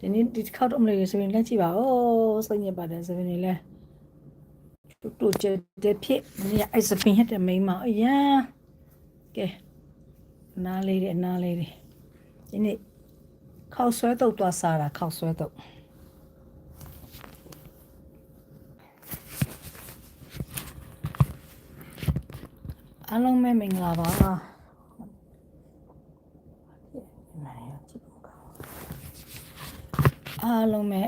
ဒီနေ့ဒီတစ်ခေါက်တော့မလို့ဆိုရင်လက်ကြည့်ပါဦးစိတ်ညစ်ပါတယ်ဆိုရင်လည်းတူတူချက်တဲ့ဖြစ်ဒီအိုက်စပင်ဟက်တဲ့မိန်းမအရန်ကဲနားလေးတွေနားလေးတွေဒီနေ့ခောက်ဆွဲတော့သွားစားတာခောက်ဆွဲတော့အားလုံးပဲမင်္ဂလာပါ အားလုံးပဲ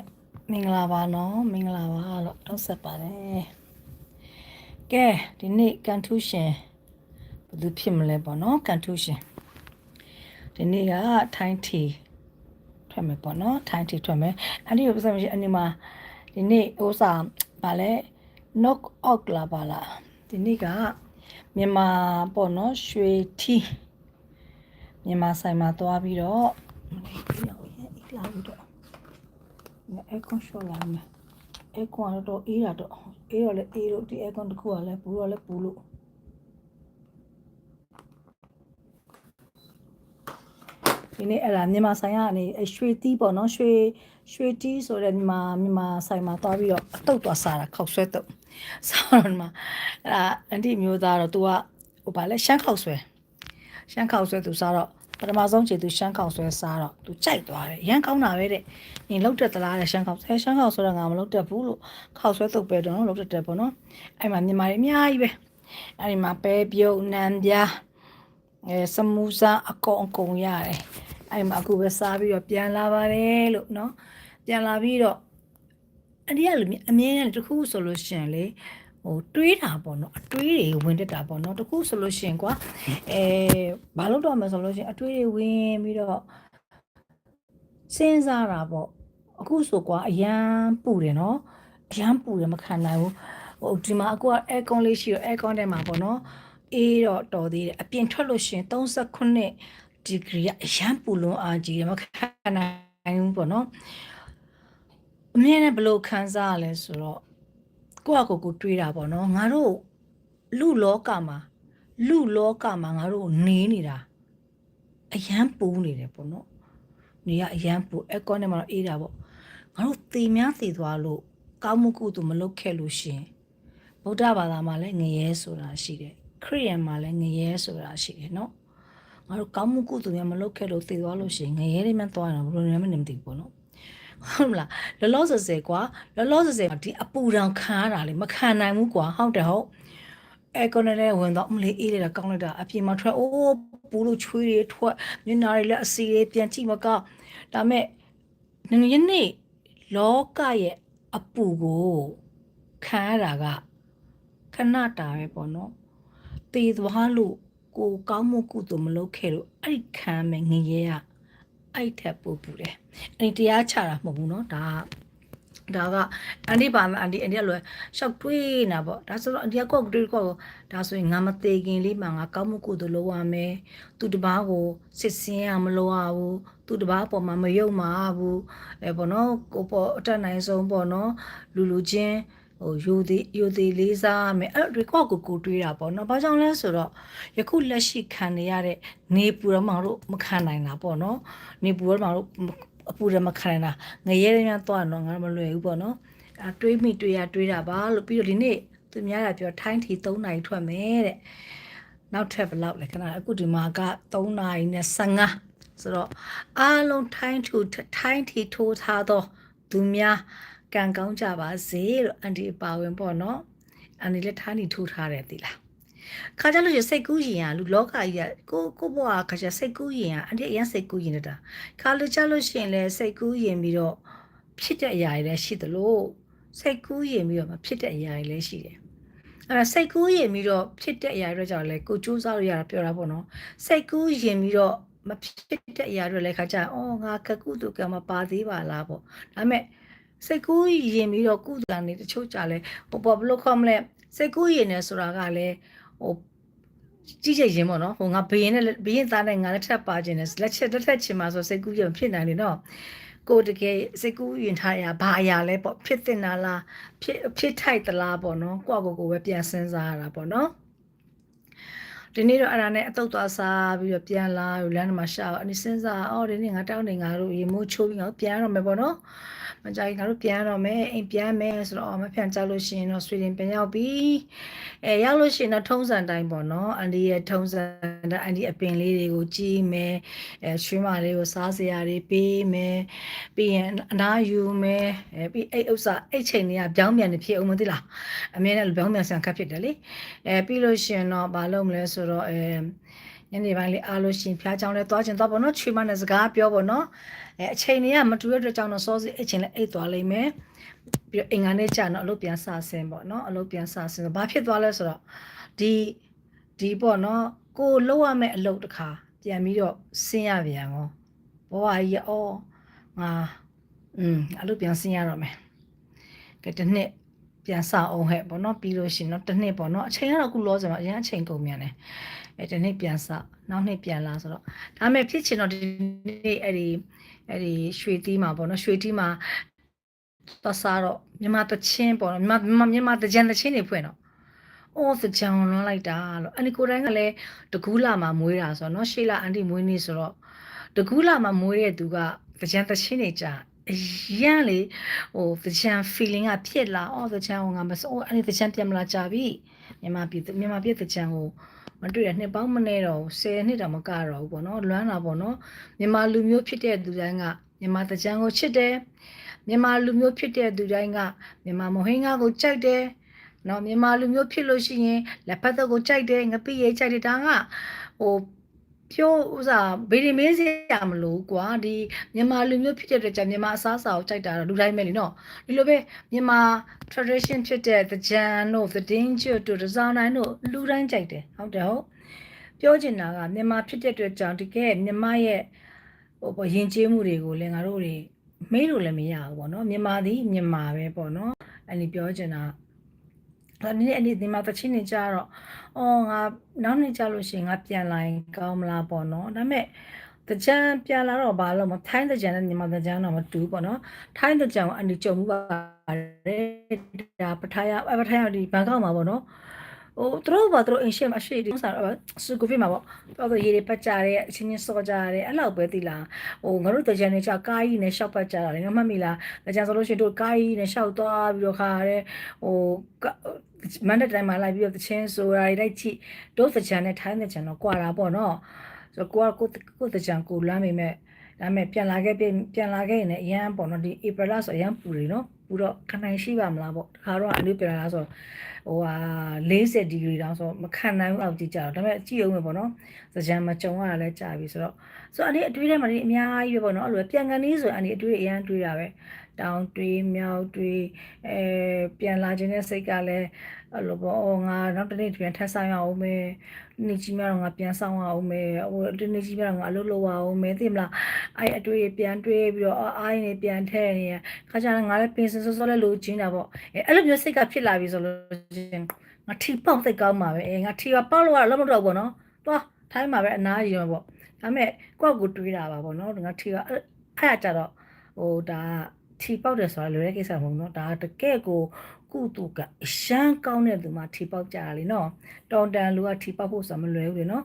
မင်္ဂလာပါနော်မင်္ဂလာပါလို့တောက်ဆက်ပါတယ်ကဲဒီနေ့ကန်ထူးရှင်ဘယ်သူဖြစ်မလဲပေါ့နော်ကန်ထူးရှင်ဒီနေ့ကထိုင်းထီထွက်မယ်ပေါ့နော်ထိုင်းထီထွက်မယ်အဲ့ဒီကိုပတ်စံမရှိအနေမှာဒီနေ့ဥစားဗာလဲ knock out လာပါလားဒီနေ့ကမြန်မာပေါ့နော်ရွှေထီမြန်မာဆိုင်မှာသွားပြီးတော့မလေးပြောင်းရဲ့အိလာပြီးတော့ အဲကွန်ရှော့လာမယ်အဲကွန်တော့အေးတာတော့အေးတော့လေအေးလို့ဒီအဲကွန်တစ်ခုကလည်းပူတော့လည်းပူလို့ဒီနေ့အဲ့ဒါမြန်မာဆိုင်ကနေအရွှေတီးပေါ့နော်ရွှေရွှေတီးဆိုတဲ့မြန်မာမြန်မာဆိုင်မှာသွားပြီးတော့အတုတ်သွားစားတာခောက်ဆွဲတုတ်စားတော့မှာအဲ့ဒါအန်တီမျိုးသားတော့ तू ကဟိုဗာလဲရှမ်းခောက်ဆွဲရှမ်းခောက်ဆွဲ तू စားတော့ ပထမဆုံးချိန် तू ရှမ်းခောက်ဆွဲစားတော့ तू ကြိုက်သွားတယ်ရမ်းကောင်းတာပဲတဲ့နင်လောက်တက်သလားတဲ့ရှမ်းခောက်ဆွဲရှမ်းခောက်ဆိုတော့ငါမလောက်တက်ဘူးလို့ခောက်ဆွဲတုတ်ပဲတော့လောက်တက်တယ်ပေါ့နော်အဲ့မှာမြန်မာတွေအများကြီးပဲအဲ့ဒီမှာပဲပြုတ်နံပြားအဲစမူစာအကုန်အကုန်ရတယ်အဲ့မှာအခုပဲစားပြီးတော့ပြန်လာပါတယ်လို့နော်ပြန်လာပြီးတော့အဒီကလူအမြဲတမ်းတစ်ခုဆိုလို့ရှရင်လေ ဟိုတွေးတာပေါ့နော်အတွေးတွေဝင်တက်တာပေါ့နော်တစ်ခုဆိုလို့ရှရင်ကွာအဲဘာလို့တော့မဆိုလို့ရှရင်အတွေးတွေဝင်ပြီးတော့စဉ်းစားတာပေါ့အခုဆိုကွာအရန်ပူတယ်နော်အရန်ပူတယ်မခံနိုင်ဘူးဟိုဒီမှာအခုက air con လေးရှိတော့ air con ထဲမှာပေါ့နော်အေးတော့တော်သေးတယ်အပြင်ထွက်လို့ရှရင်39ဒီဂရီကအရန်ပူလွန်အားကြီးတယ်မခံနိုင်ဘူးပေါ့နော်အမြဲတမ်းဘယ်လိုခံစားရလဲဆိုတော့ ကိုယ့်အကိုယ်ကိုတွေးတာပေါ့နော်ငါတို့လူလောကမှာလူလောကမှာငါတို့နေနေတာအရန်ပူနေတယ်ပေါ့နော်နေရအရန်ပူအကောနဲ့မှာတော့အေးတာပေါ့ငါတို့သေများသေသွားလို့ကောင်းမှုကုသိုလ်မလုပ်ခဲ့လို့ရှင်ဗုဒ္ဓဘာသာမှာလည်းငရဲဆိုတာရှိတယ်ခရစ်ယာန်မှာလည်းငရဲဆိုတာရှိတယ်နော်ငါတို့ကောင်းမှုကုသိုလ်များမလုပ်ခဲ့လို့သေသွားလို့ရှင်ငရဲတွေမှသွားရင်တော့ဘယ်လိုမှမသိဘူးပေါ့နော် ဟုတ်မလားလောလောဆယ်ဆယ်ကွာလောလောဆယ်ဆယ်ဒီအပူတောင်ခံရတာလေမခံနိုင်ဘူးကွာဟုတ်တယ်ဟုတ်အဲကွန်နဲ့ဝင်တော့မလေးအေးလိုက်တာကောင်းလိုက်တာအပြင်မှာထွက်အိုးပူလို့ချွေးတွေထွက်မျက်နှာတွေလည်းအစီတွေပြန်ကြည့်မကောက်ဒါမဲ့ငငယ်နေ့လောကရဲ့အပူကိုခံရတာကခဏတာပဲပေါ့နော်တည်သွားလို့ကိုကောင်းမှုကုသိုလ်မလုပ်ခဲ့လို့အဲ့ဒီခံမယ်ငရဲက အဲ့ထက်ပို့ပူတယ်အဲ့ဒီတရားချတာမဟုတ်ဘူးเนาะဒါဒါကအန်ဒီပါမအန်ဒီအန်ဒီကလွယ်ရှောက်တွေးနေတာပေါ့ဒါဆိုတော့အန်ဒီကကောက်တွေးကောက်ဒါဆိုရင်ငါမသေးခင်လေးမှာငါကောင်းမှုကုသိုလ်လုပ်ရမယ်သူတပားကိုစစ်စင်းရမလို့ရဘူးသူတပားပေါ်မှာမယုံမှာဘူးအဲပေါ့နော်ကိုပေါ်အတက်နိုင်ဆုံးပေါ့နော်လူလူချင်း ဟိုယူသည်ယူသည်လေးစားမယ်အဲ့ဒီကောက်ကိုကိုတွေးတာပေါ့နော်ဘာကြောင့်လဲဆိုတော့ယခုလက်ရှိခံနေရတဲ့နေပူရမောင်တို့မခံနိုင်တာပေါ့နော်နေပူရမောင်တို့အပူရမခံနိုင်တာငရဲရမ်းသွားတော့ငါမလွယ်ဘူးပေါ့နော်အဲတွေးမိတွေးရတွေးတာပါလို့ပြီးတော့ဒီနေ့သူများကပြောထိုင်းထီ3နိုင်ထွက်မယ်တဲ့နောက်ထပ်ဘယ်လောက်လဲခဏအခုဒီမှာက3နိုင်နဲ့15ဆိုတော့အားလုံးထိုင်းထူထိုင်းထီထိုးထားတော့သူများ ကံကောင်းကြပါစေလို့အန်ဒီအပါဝင်ပေါ့နော်အန်ဒီလည်းထားနေထိုးထားတယ်သိလားခါကြလို့ရစိတ်ကူးရင်ကလူလောကကြီးကကိုကိုဘွားခါကြစိတ်ကူးရင်ကအန်ဒီအရင်စိတ်ကူးရင်တာခါလူကြလို့ရှိရင်လည်းစိတ်ကူးရင်ပြီးတော့ဖြစ်တဲ့အရာတွေလည်းရှိသလိုစိတ်ကူးရင်ပြီးတော့မဖြစ်တဲ့အရာတွေလည်းရှိတယ်အဲ့ဒါစိတ်ကူးရင်ပြီးတော့ဖြစ်တဲ့အရာတွေကြောင့်လည်းကိုစူးစမ်းလို့ရတာပြောတာပေါ့နော်စိတ်ကူးရင်ပြီးတော့မဖြစ်တဲ့အရာတွေလည်းခါကြအော်ငါကကုတုကမပါသေးပါလားပေါ့ဒါပေမဲ့ စိတ်ကူးရင်ပြီးတော့ကုသလနေတချို့ကြလဲဟိုဘောဘလို့ခေါမလဲစိတ်ကူးရင်နေဆိုတာကလည်းဟိုကြီးကြရင်ပေါ့နော်ဟိုငါဘယင်းနဲ့ဘယင်းသားနဲ့ငါလက်ထပ်ပါခြင်းနဲ့လက်ချက်လက်ထက်ချင်မှာဆိုစိတ်ကူးရင်ဖြစ်နိုင်တယ်နော်ကိုတကယ်စိတ်ကူးရင်ထားရဘာအရာလဲပေါ့ဖြစ်တင်တာလားဖြစ်ဖြစ်ထိုက်သလားပေါ့နော်ကိုယ့်ကိုယ်ကိုပဲပြန်စဉ်းစားရတာပေါ့နော်ဒီနေ့တော့အဲ့ဒါနဲ့အတုတ်သွားစားပြီးတော့ပြန်လာလမ်းမှာရှာအနိစင်းစားအော်ဒီနေ့ငါတောင်းနေငါတို့ရေမိုးချိုးပြီးငါတို့ပြန်ရတော့မယ်ပေါ့နော် မကြိုက်ငါတို့ပြန်ရတော့မယ်အိမ်ပြန်မယ်ဆိုတော့မပြန်ကြလို့ရှိရင်တော့ဆွေရင်ပြန်ရောက်ပြီအဲရောက်လို့ရှိရင်တော့ထုံးစံတိုင်းပေါ့နော်အန်ဒီရဲ့ထုံးစံတိုင်းအန်ဒီအပင်လေးတွေကိုကြည့်မယ်အဲရွှေမလေးကိုစားစရာတွေပေးမယ်ပြီးရင်အနားယူမယ်အဲပြီးအဲ့ဥစ္စာအဲ့ချိန်တွေကပြောင်းပြန်နေဖြစ်အောင်မသိလားအမြဲတမ်းပြောင်းပြန်ဆန်ခတ်ဖြစ်တယ်လေအဲပြီးလို့ရှိရင်တော့မလုပ်မလဲဆိုတော့အဲ ညနေပိုင်းလေးအားလို့ရှင်ဖျားချောင်းလဲသွားချင်သွားပေါ့နော်ချွေမနဲ့စကားပြောပေါ့နော်အဲအချိန်တွေကမတူတဲ့အတွက်ကြောင့်တော့စောစီအချိန်လည်းအိတ်သွားလိမ့်မယ်ပြီးတော့အင်္ဂါနေ့ကျတော့အလုပ်ပြန်စဆင်းပေါ့နော်အလုပ်ပြန်စဆင်းဘာဖြစ်သွားလဲဆိုတော့ဒီဒီပေါ့နော်ကိုလောက်ရမယ့်အလုပ်တစ်ခါပြန်ပြီးတော့ဆင်းရပြန်ရောဘဝကြီးအော်ငါอืมအလုပ်ပြန်ဆင်းရတော့မယ်ကဲတစ်နှစ် ပြန်စအောင်ဟဲ့ပေါ့နော်ပြီးလို့ရှိရင်တော့တစ်နှစ်ပေါ့နော်အချိန်ကတော့အခုလောစမှာအရင်အချိန်ကုန်မြန်တယ်အဲတစ်နှစ်ပြန်စနောက်နှစ်ပြန်လာဆိုတော့ဒါမဲ့ဖြစ်ချင်တော့ဒီနေ့အဲ့ဒီအဲ့ဒီရွှေတီးမှာပေါ့နော်ရွှေတီးမှာသွားစားတော့မြန်မာတချင်းပေါ့နော်မြန်မာမြန်မာတကြံတချင်းတွေဖွင့်တော့အော်စကြံလွန်လိုက်တာလို့အဲ့ဒီကိုယ်တိုင်ကလည်းတကူးလာမှာမွေးတာဆိုတော့နော်ရှေးလာအန်တီမွေးနေဆိုတော့တကူးလာမှာမွေးတဲ့သူကတကြံတချင်းတွေကြာ အရန်လေဟိုတချမ်း feeling ကဖြစ်လာအော်တချမ်းဟိုငါမစိုးအဲ့ဒီတချမ်းပြန်မလာကြပြီမြန်မာပြည်မြန်မာပြည်တချမ်းကိုမတွေ့ရနှစ်ပေါင်းမနေတော့10နှစ်တောင်မကတော့ဘူးပေါ့နော်လွမ်းတာပေါ့နော်မြန်မာလူမျိုးဖြစ်တဲ့သူတိုင်းကမြန်မာတချမ်းကိုချစ်တယ်မြန်မာလူမျိုးဖြစ်တဲ့သူတိုင်းကမြန်မာမဟင်းကားကိုကြိုက်တယ်နော်မြန်မာလူမျိုးဖြစ်လို့ရှိရင်လက်ဖက်သက်ကိုကြိုက်တယ်ငပိရေးကြိုက်တယ်ဒါကဟို ပြောဥစားဗီဒီမေးစရာမလိုကွာဒီမြန်မာလူမျိုးဖြစ်တဲ့အတွက်ကြောင့်မြန်မာအစားအစာကိုကြိုက်တာတော့လူတိုင်းပဲလीနော်ဒီလိုပဲမြန်မာ tradition ဖြစ်တဲ့သကြံတို့သတင်းကျွတ်တို့ဒဇောင်းတိုင်းတို့လူတိုင်းကြိုက်တယ်ဟုတ်တယ်ဟုတ်ပြောချင်တာကမြန်မာဖြစ်တဲ့အတွက်ကြောင့်တကယ်မြန်မာရဲ့ဟိုပေါ့ယဉ်ကျေးမှုတွေကိုလည်းငါတို့တွေမေးလို့လည်းမရဘူးပေါ့နော်မြန်မာသည်မြန်မာပဲပေါ့နော်အဲ့ဒီပြောချင်တာ ဒါနေ့အဲ့ဒီဒီမှာတချင်းနေကြတော့အော်ငါနောက်နေ့ကြလို့ရှိရင်ငါပြန်လာရင်ကောင်းမလားပေါ့နော်ဒါပေမဲ့တကြံပြန်လာတော့ဘာလို့မထိုင်းတကြံနဲ့ညီမတကြံတော့မတူပေါ့နော်ထိုင်းတကြံကိုအန်ဒီကြုံမှုပါတယ်ဒါပထိုင်ရပထိုင်ရဒီဘန်ကောက်မှာပေါ့နော်ဟိုသူတို့ဘာသူတို့အင်ရှေ့မှာရှေ့ဒီစားစကူဖီမှာပေါ့တော်တော်ရေတွေပတ်ကြတဲ့အချင်းချင်းစောကြတဲ့အဲ့လောက်ပဲသိလားဟိုငါတို့တကြံနေချကားကြီးနဲ့ရှောက်ပတ်ကြတာလေငါမှတ်မိလားတကြံဆိုလို့ရှိရင်တို့ကားကြီးနဲ့ရှောက်သွားပြီးတော့ခါရတဲ့ဟို မန်တဲ့တိုင်းမှာလိုက်ပြီးတော့တချင်းဆိုတာတွေလိုက်ကြည့်တို့တကြံနဲ့ထိုင်းတကြံတော့ကွာတာပေါ့နော်ဆိုတော့ကိုကကိုကိုတကြံကိုလမ်းမိမဲ့ဒါပေမဲ့ပြန်လာခဲ့ပြန်လာခဲ့ရင်လည်းအရန်ပေါ့နော်ဒီ April လဆိုအရန်ပူတယ်နော်ပူတော့ခနိုင်ရှိပါမလားပေါ့တခါတော့အလေးပြန်လာဆိုဟိုဟာ40ဒီဂရီတောင်ဆိုမခံနိုင်ဘူးအောက်ကြည့်ကြတော့ဒါပေမဲ့ကြည့်အောင်ပဲပေါ့နော်စကြံမကြုံရတာလည်းကြာပြီဆိုတော့ဆိုတော့အဲ့ဒီအတွေးထဲမှာဒီအများကြီးပဲပေါ့နော်အဲ့လိုပြန်ကန်လေးဆိုအဲ့ဒီအတွေးအရန်တွေးတာပဲ တောင်တွေးမြောက်တွေးအဲပြန်လာခြင်းတဲ့စိတ်ကလည်းအဲ့လိုပေါ့အော်ငါနောက်တစ်နေ့ပြန်ထပ်ဆောင်ရအောင်မယ်နေ့ကြီးမှတော့ငါပြန်ဆောင်ရအောင်မယ်ဟိုဒီနေ့ကြီးမှတော့ငါအလုပ်လုပ်ရအောင်မယ်သိမလားအဲ့အတွေ့ပြန်တွေးပြီးတော့အားရင်းနေပြန်ထဲနေရခါကျတော့ငါလည်းပင်စစောစောလေးလိုချင်တာပေါ့အဲအဲ့လိုမျိုးစိတ်ကဖြစ်လာပြီဆိုလို့ချင်းငါထီပေါက်စိတ်ကောင်းမှာပဲအဲငါထီကပေါက်လို့ကတော့လုံးမတော့ဘူးနော်သွားထိုင်းမှာပဲအနားကြီးရောပေါ့ဒါပေမဲ့ကိုယ့်ကိုတွေးတာပါပေါ့နော်ငါထီကအဲ့အဲ့ကြတော့ဟိုဒါ ထီပေါက်တယ်ဆိုတာလွယ်တဲ့ကိစ္စမဟုတ်နော်ဒါတကယ်ကိုကုတုကအရှမ်းကောင်းတဲ့သူမှထီပေါက်ကြတာလीနော်တောင်တန်လူကထီပေါက်ဖို့ဆိုတာမလွယ်ဘူးလေနော်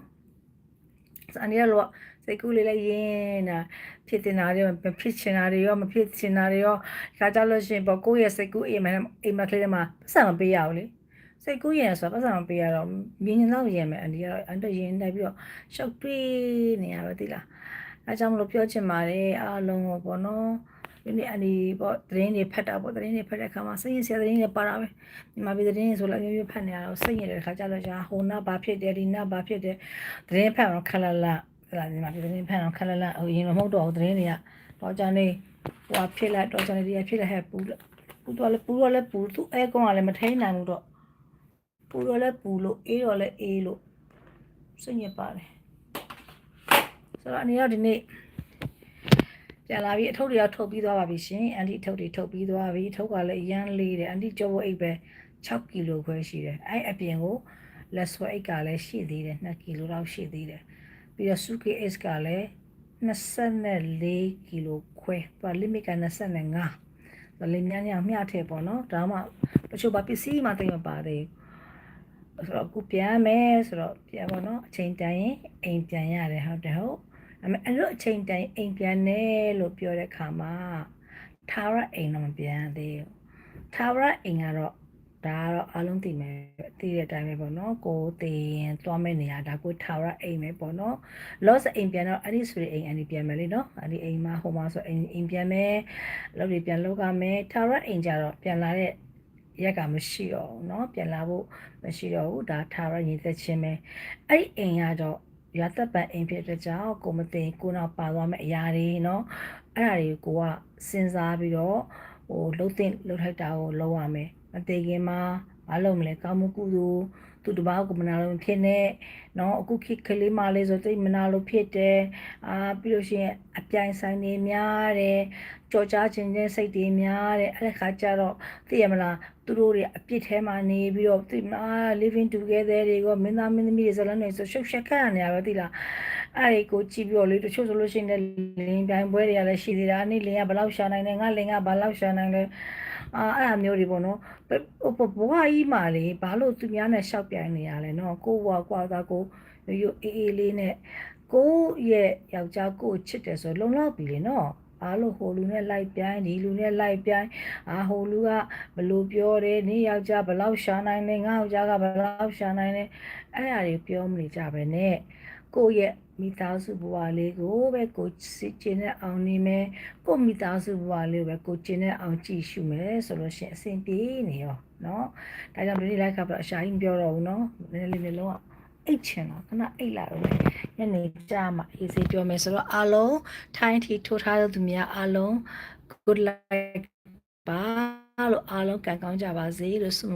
စအနေရလို့စိတ်ကူးလေးလေးရင်းတာဖြစ်တင်တာတွေမဖြစ်ချင်တာတွေရောမဖြစ်ချင်တာတွေရောခါကြလို့ရှိရင်ပေါ့ကိုယ့်ရဲ့စိတ်ကူးအိမ်မအိမ်မကလေးမှာပတ်စံမပေးရဘူးလေစိတ်ကူးရင်ဆိုပတ်စံမပေးရတော့မြင်းရင်တော့ရင်မယ်အန်ဒီကတော့အန်တရင်တိုက်ပြီးတော့ရှောက်တွေးနေရပဲသိလားအဲကြောင့်မလို့ပြောချင်ပါတယ်အားလုံးကိုပေါ့နော် ဒီနေ့အန်ဒီပေါ့သတင်းတွေဖတ်တာပေါ့သတင်းတွေဖတ်တဲ့အခါမှာစိတ်ရစရာသတင်းတွေပါတာပဲမြန်မာပြည်သတင်းတွေဆိုလည်းအမျိုးမျိုးဖတ်နေရတော့စိတ်ရတဲ့အခါကျတော့ကြာဟိုနာဘာဖြစ်တယ်ဒီနာဘာဖြစ်တယ်သတင်းဖတ်အောင်ခက်လလဟလာမြန်မာပြည်သတင်းဖတ်အောင်ခက်လလဟိုရင်မဟုတ်တော့သတင်းတွေကတော့ကြာနေဟိုဖြစ်လိုက်တော့ကြာနေဒီဖြစ်လိုက်ဟဲ့ပူပူတော့လဲပူတော့လဲပူသူအဲကောင်ကလည်းမထိန်နိုင်ဘူးတော့ပူတော့လဲပူလို့အေးတော့လဲအေးလို့စိတ်ညစ်ပါတယ်ဆိုတော့အနေနဲ့ဒီနေ့ ပြန်လာပြီးအထုပ်တွေကထုတ်ပြီးသွားပါပြီရှင်အန်တီအထုပ်တွေထုတ်ပြီးသွားပြီထုပ်ကလည်းအရန်လေးတယ်အန်တီကြောဖို့အိတ်ပဲ6ကီလိုခွဲရှိတယ်အဲ့အပြင်ကိုလက်ဆွဲအိတ်ကလည်းရှိသေးတယ်2ကီလိုလောက်ရှိသေးတယ်ပြီးတော့ suitcase ကလည်း24ကီလိုခွဲပါ limit က25ဒါလေးများများမျှထည့်ပေါ့နော်ဒါမှတချို့ပါပစ္စည်းမှတိတ်မပါသေးဆိုတော့အခုပြန်မယ်ဆိုတော့ပြန်ပါတော့အချိန်တန်ရင်အိမ်ပြန်ရတယ်ဟုတ်တယ်ဟုတ် ဒါပေမဲ့အဲ့လိုအချိန်တန်ရင်အိမ်ပြန်တယ်လို့ပြောတဲ့ခါမှာထာဝရအိမ်တော့မပြန်သေးဘူးထာဝရအိမ်ကတော့ဒါကတော့အလုံးသိမယ်သိတဲ့အတိုင်းပဲပေါ့နော်ကိုသိရင်သွားမယ့်နေရာဒါကိုထာဝရအိမ်ပဲပေါ့နော် loss အိမ်ပြန်တော့အဲ့ဒီဆိုရင်အိမ်အဲ့ဒီပြန်မယ်လေနော်အဲ့ဒီအိမ်မှာဟိုမှာဆိုအိမ်အိမ်ပြန်မယ်လောက်တွေပြန်လောက်ကမယ်ထာဝရအိမ်ကြတော့ပြန်လာတဲ့ရက်ကမရှိတော့ဘူးเนาะပြန်လာဖို့မရှိတော့ဘူးဒါထာဝရညီသက်ချင်းပဲအဲ့ဒီအိမ်ကတော့ ရသက်ပံအိမ်ဖြစ်တဲ့ကြောင့်ကိုမသိကိုနောက်ပါသွားမယ့်အရာတွေเนาะအဲ့ဒါတွေကိုကစဉ်းစားပြီးတော့ဟိုလှုပ်တဲ့လှုပ်ထိုက်တာကိုလုပ်ရမယ်မသိခင်မှာမလုပ်မလဲကောင်းမှုကုသိုလ် သူတစ်ပါးကိုမနာလို့ဖြစ်နေเนาะအခုခေတ်ကလေးမလေးဆိုတိတ်မနာလို့ဖြစ်တယ်အာပြီးလို့ရှိရင်အပြိုင်ဆိုင်တွေများတယ်ကြော်ကြားခြင်းတဲ့စိတ်တွေများတယ်အဲ့ဒါခါကျတော့သိရမလားသူတို့တွေအပြစ်ထဲမှာနေပြီးတော့သိမလား living together တွေကမင်းသားမင်းသမီးတွေဇလန်းတွေဆိုရှုပ်ရှက်ခတ်နေရပဲသိလားအဲ့ဒီကိုကြည့်ပြီးတော့လေတချို့ဆိုလို့ရှိရင်လင်းပြိုင်ပွဲတွေကလည်းရှိသေးတာနေ့လင်းကဘယ်လောက်ရှာနိုင်လဲငါလင်းကဘယ်လောက်ရှာနိုင်လဲ အာအဲ့အမျိုးတွေပေါ့နော်ဟိုဘဘွားကြီးမာလေဘာလို့သူများနဲ့ရှောက်ပြိုင်နေရလဲနော်ကိုဘွားကွာသားကိုရိုးရိုးအေးအေးလေးနဲ့ကိုရဲ့ယောက်ျားကိုချစ်တယ်ဆိုလုံလောက်ပြီလေနော်အားလို့ဟိုလူနဲ့လိုက်ပြိုင်းဒီလူနဲ့လိုက်ပြိုင်းအာဟိုလူကဘလို့ပြောတယ်နေယောက်ျားဘယ်လောက်ရှာနိုင်လဲငါယောက်ျားကဘယ်လောက်ရှာနိုင်လဲအဲ့အရာတွေပြောမနေကြပဲနဲ့ကိုရဲ့ မိသားစုဘဝလေးကိုပဲကိုစစ်ကျင်တဲ့အောင်နေမယ်ကိုမိသားစုဘဝလေးကိုပဲကိုကျင်တဲ့အောင်ကြည့်ရှုမယ်ဆိုလို့ရှိရင်အဆင်ပြေနေရောနော်ဒါကြောင့်ဒီလိုက်ကပြတော့အရှာကြီးမပြောတော့ဘူးနော်နည်းနည်းလေးမျိုးလုံးအောင်အိတ်ချင်တော့ခဏအိတ်လာတော့ညနေကြာမှအေးစေးပြောမယ်ဆိုတော့အားလုံးထိုင်းထီထိုးထားတဲ့သူများအားလုံး good luck ပါလို့အားလုံးကံကောင်းကြပါစေလို့ဆု